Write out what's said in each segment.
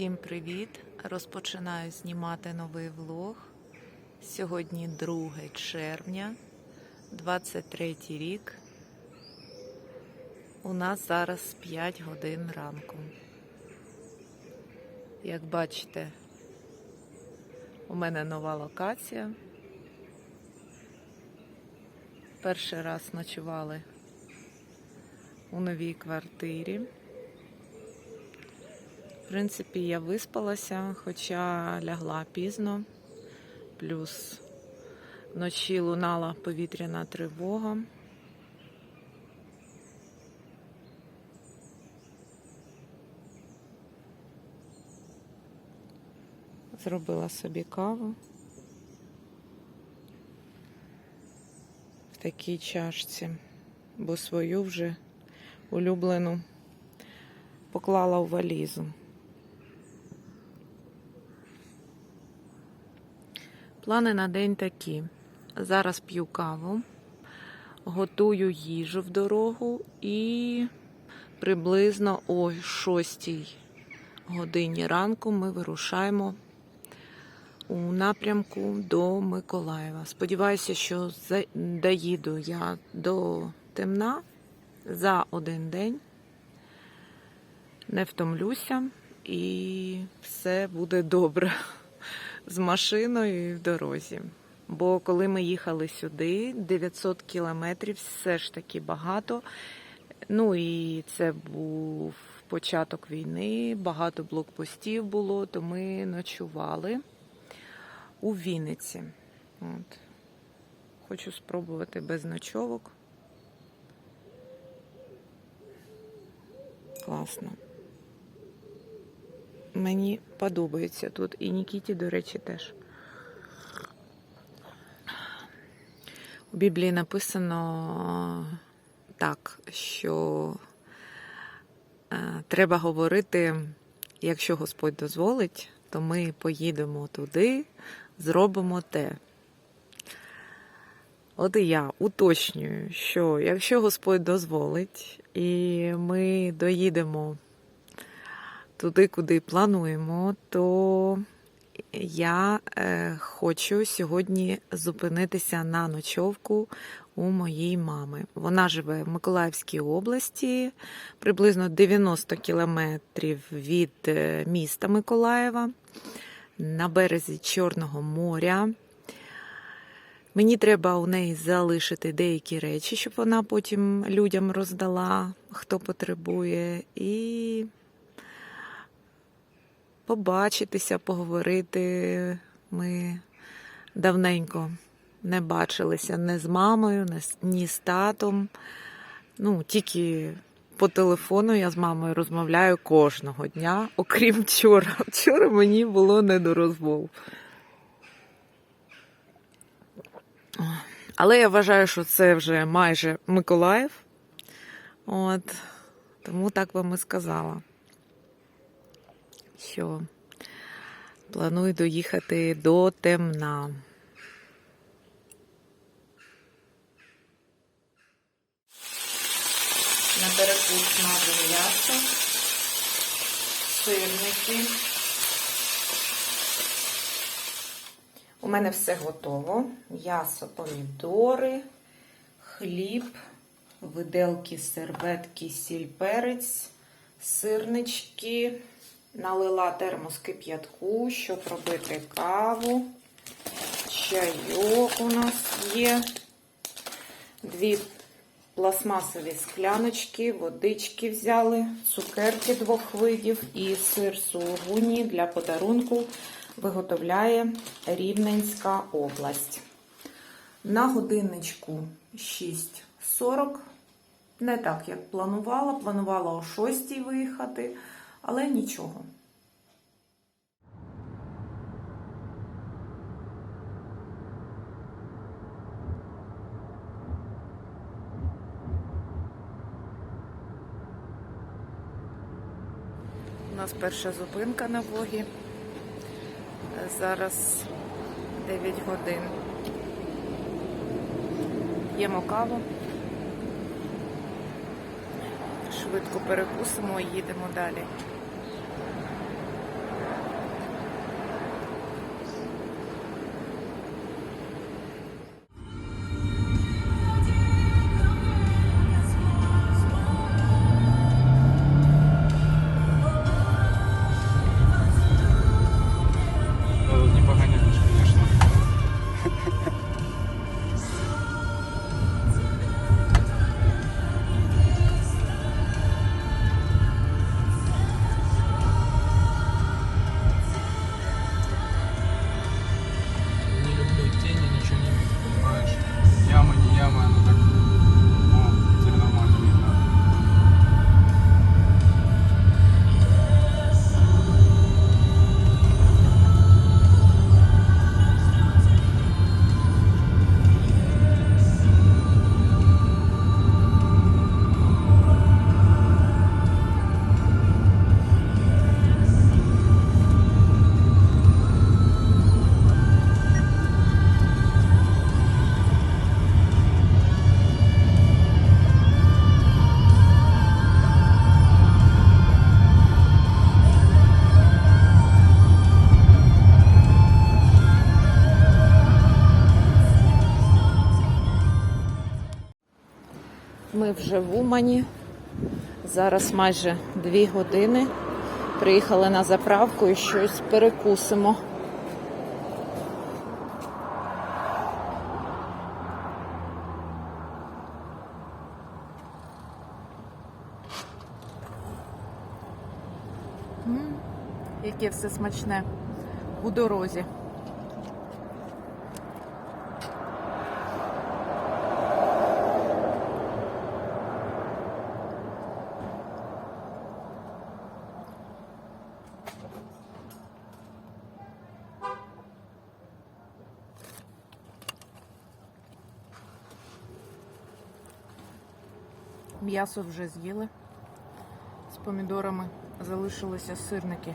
Всім привіт! Розпочинаю знімати новий влог. Сьогодні 2 червня, 23 рік. У нас зараз 5 годин ранку. Як бачите, у мене нова локація. Перший раз ночували у новій квартирі. Принципі, я виспалася, хоча лягла пізно, плюс вночі лунала повітряна тривога. Зробила собі каву в такій чашці, бо свою вже улюблену поклала у валізу. Плани на день такі. Зараз п'ю каву, готую їжу в дорогу і приблизно о 6 годині ранку ми вирушаємо у напрямку до Миколаєва. Сподіваюся, що доїду я до темна за один день. Не втомлюся і все буде добре з машиною і в дорозі. Бо коли ми їхали сюди, 900 кілометрів все ж таки багато. Ну і це був початок війни, багато блокпостів було, то ми ночували у Вінниці. От. Хочу спробувати без ночовок. Класно. Мені подобається тут. І Нікіті, до речі, теж. У Біблії написано так, що е, треба говорити, якщо Господь дозволить, то ми поїдемо туди, зробимо те. От і я уточнюю, що якщо Господь дозволить, і ми доїдемо туди, куди плануємо, то я е, хочу сьогодні зупинитися на ночовку у моїй мами. Вона живе в Миколаївській області, приблизно 90 кілометрів від е, міста Миколаєва, на березі Чорного моря. Мені треба у неї залишити деякі речі, щоб вона потім людям роздала, хто потребує, і побачитися, поговорити. Ми давненько не бачилися не з мамою, ні з татом. Ну, тільки по телефону я з мамою розмовляю кожного дня, окрім вчора. Вчора мені було не до розмов. Але я вважаю, що це вже майже Миколаїв. От, тому так вам і сказала, що планую доїхати до темна. На перекус смажу м'ясо, сирники. У мене все готово. М'ясо, помідори, хліб, виделки, серветки, сіль, перець, сирнички. Налила термос кип'ятку, щоб робити каву. Чайок у нас є. Дві пластмасові скляночки, водички взяли, цукерки двох видів і сир сулугуні для подарунку виготовляє Рівненська область. На годинничку 6.40. Не так, як планувала. Планувала о 6 виїхати, але нічого. У нас перша зупинка на Вогі. Зараз 9 годин. П'ємо каву. Швидко перекусимо і їдемо далі. Ми вже в Умані. Зараз майже дві години. Приїхали на заправку і щось перекусимо. Яке все смачне у дорозі. М'ясо вже з'їли. З помідорами залишилися сирники.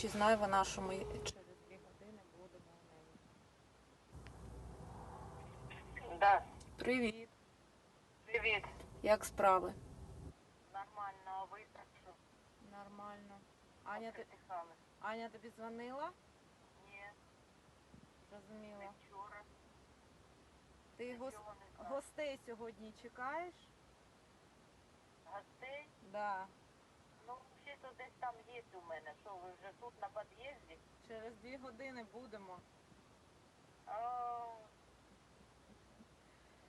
Чи знає вона, що ми через дві години будемо у неї? Да, Привіт. привіт. Як справи? Нормально, а ви так що Нормально. Аня, ти... Аня тобі дзвонила? Ні, Зрозуміла. вчора. Ти гос... Гостей сьогодні чекаєш? Гостей? Да. Взагалі-то десь там є у мене. Що, ви вже тут на під'їзді? Через дві години будемо. А,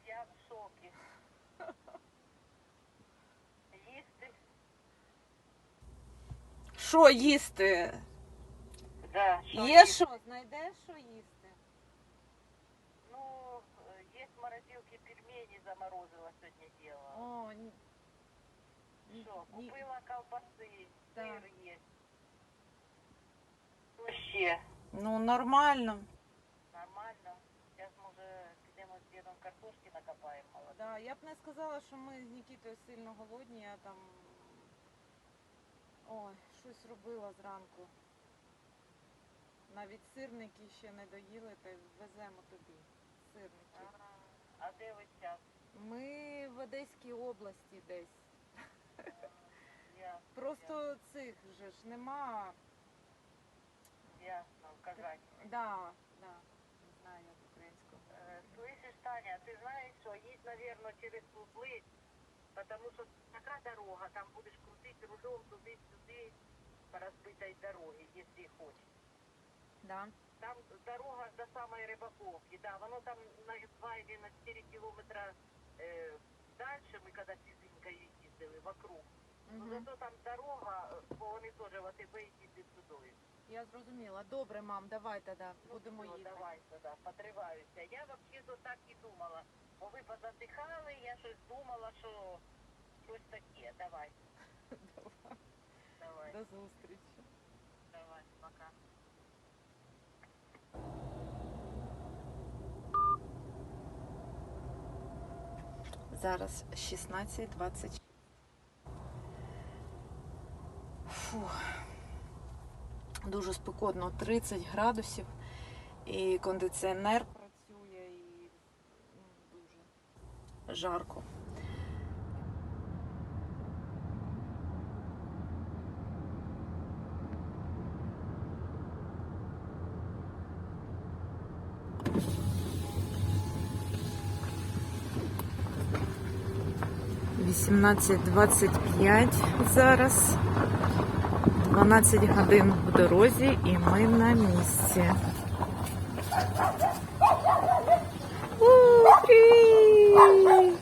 я в шокі. Їсти? Що їсти? Да, що Є їсти? що? Знайдеш що їсти? Ну, є з морозилки пельмені заморозила сьогодні діла. О, ні- Що, ні. купила колбаси, Що ще? Ну, нормально. Нормально. Зараз, може, підемо з дідом картошки накопаємо молоді. Да, я б не сказала, що ми з Нікітою сильно голодні, я там. Ой, щось робила зранку. Навіть сирники ще не доїли, та й веземо тобі. Сирники. А, а де ви зараз? Ми в Одеській області десь. Ясно, Просто цих же ж нема. ясно, в Казані. Да, да. Не знаю, як українською. Е, Слышиш, Таня, ти знаєш, що їдь, мабуть, через Кузли, тому що така дорога, там будеш крутити рулем туди-сюди по розбитій дорогі, якщо хочеш. Да. Там дорога до самої Рибаковки, да, воно там на 2 или на 4 кілометра е, далі, ми коли з їздили, вокруг. Ну, зато там дорога, е, бо вони теж в АТБ їздять сюди. Я зрозуміла. Добре, мам, давай тоді будемо ну, їхати. Давай сюди, потриваюся. Я взагалі так і думала. Бо ви позатихали, я щось думала, що щось таке. Давай, Давай. давай, До зустрічі. давай, пока. Зараз 16.20. Фух. Дуже спекотно, 30 градусів. І кондиціонер працює і ну, дуже жарко. Вісімнадцять двадцять п'ять зараз. 12 годин в дорозі і ми на місці. У, привіт!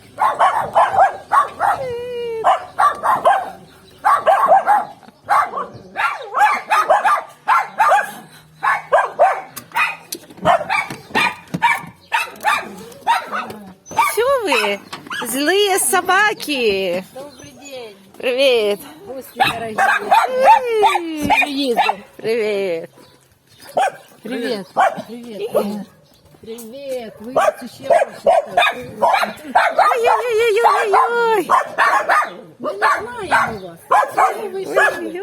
Що ви? Злые собаки! Добрый день, Привіт! Привіт! Привет. Привет. Привет. Вы еще Ой-ой-ой-ой-ой! Мы не знаем у вас. Вы! Жулик.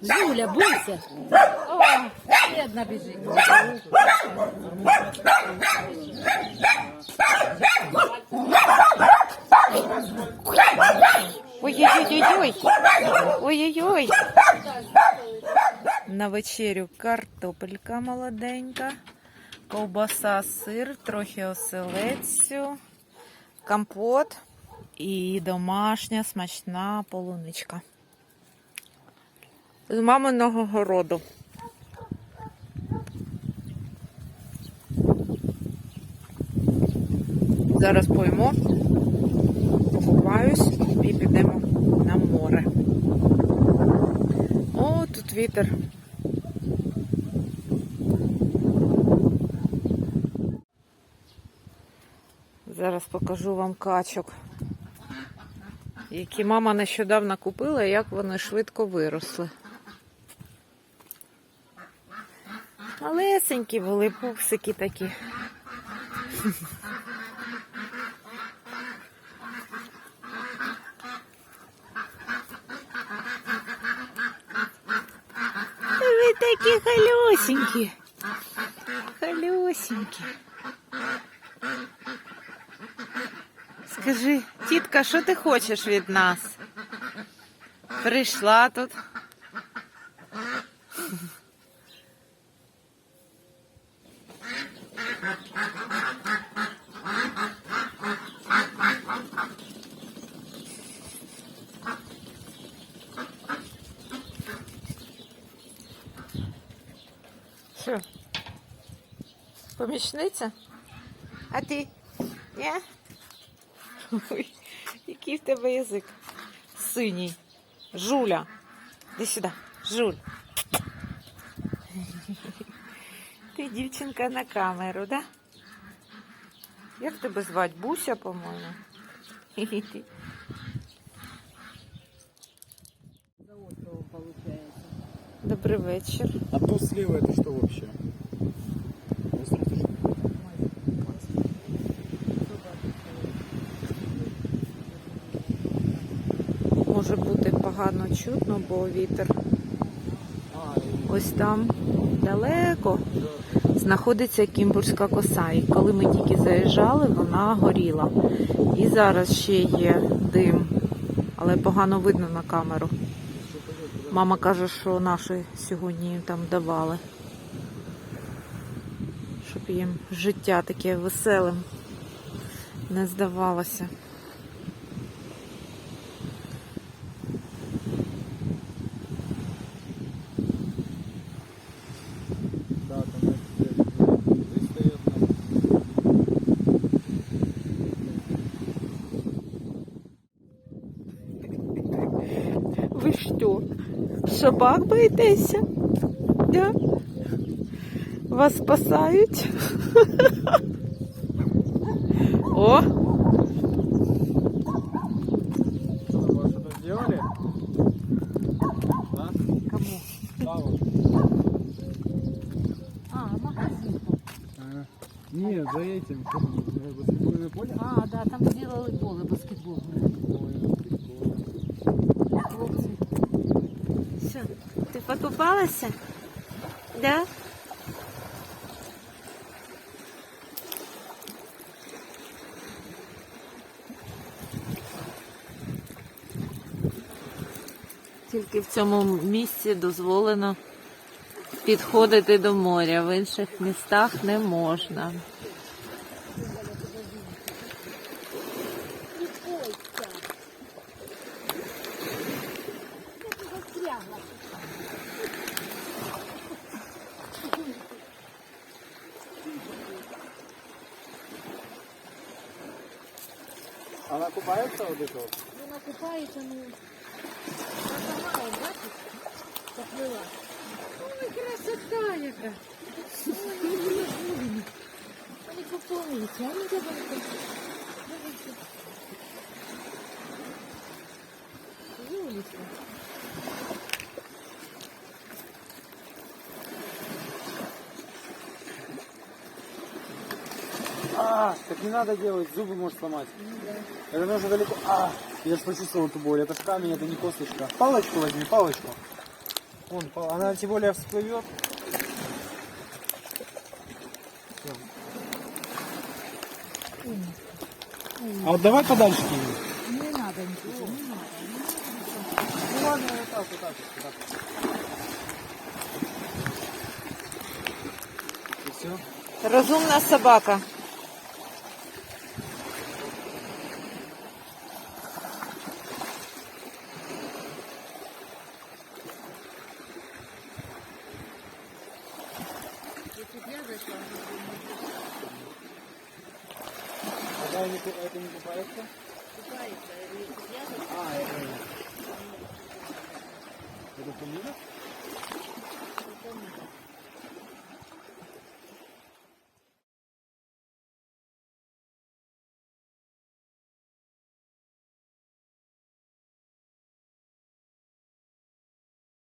Юля, бойся. О, бедно бежит. Ой-ой-ой-ой. Ой-ой-ой. На вечерю картопелька молоденька, ковбаса, сир, трохи оселедцю, компот і домашня смачна полуничка. З маминого городу. Зараз поїмо, покупаюсь і підемо на море. О, тут вітер. Зараз покажу вам качок, які мама нещодавно купила, як вони швидко виросли. Малесенькі були пупсики такі. Ви такі халюсенькі. Халюсенькі. Скажи, тітка, що ти хочеш від нас? Прийшла тут. Помічниця? А ти? Ні? Ой, який в тебе язик. Синій. Жуля. Іди сюди. Жуль. Ти дівчинка на камеру, да? Як тебе звати? Буся, по-моєму. Добрий вечір. А то слева это что вообще? Остров это что? Може бути погано чутно, бо вітер ось там далеко знаходиться Кімбурська коса. І коли ми тільки заїжджали, вона горіла. І зараз ще є дим, але погано видно на камеру. Мама каже, що наші сьогодні їм там давали. Щоб їм життя таке веселим не здавалося. собак боїтеся? Да? Вас спасають? О! А, магазин. Нет, за этим. А, покупалася? Да? Тільки в цьому місці дозволено підходити до моря, в інших містах не можна. Она купается вот это вот? Вона купається, ну, пропагала, бачиш, поплила. Ой, красота яка. Ой, не купаються, а не де не надо делать, зубы может сломать. Это нужно далеко. А, я же почувствовал эту боль. Это ж камень, это не косточка. Палочку возьми, палочку. Вон, она тем более всплывет. Всё. А вот давай подальше кинем. Не надо нічого, не надо. Ну ладно, вот так, вот так, вот так. И все. Розумна собака. не, ку- это не купается? А, это... Это помимо?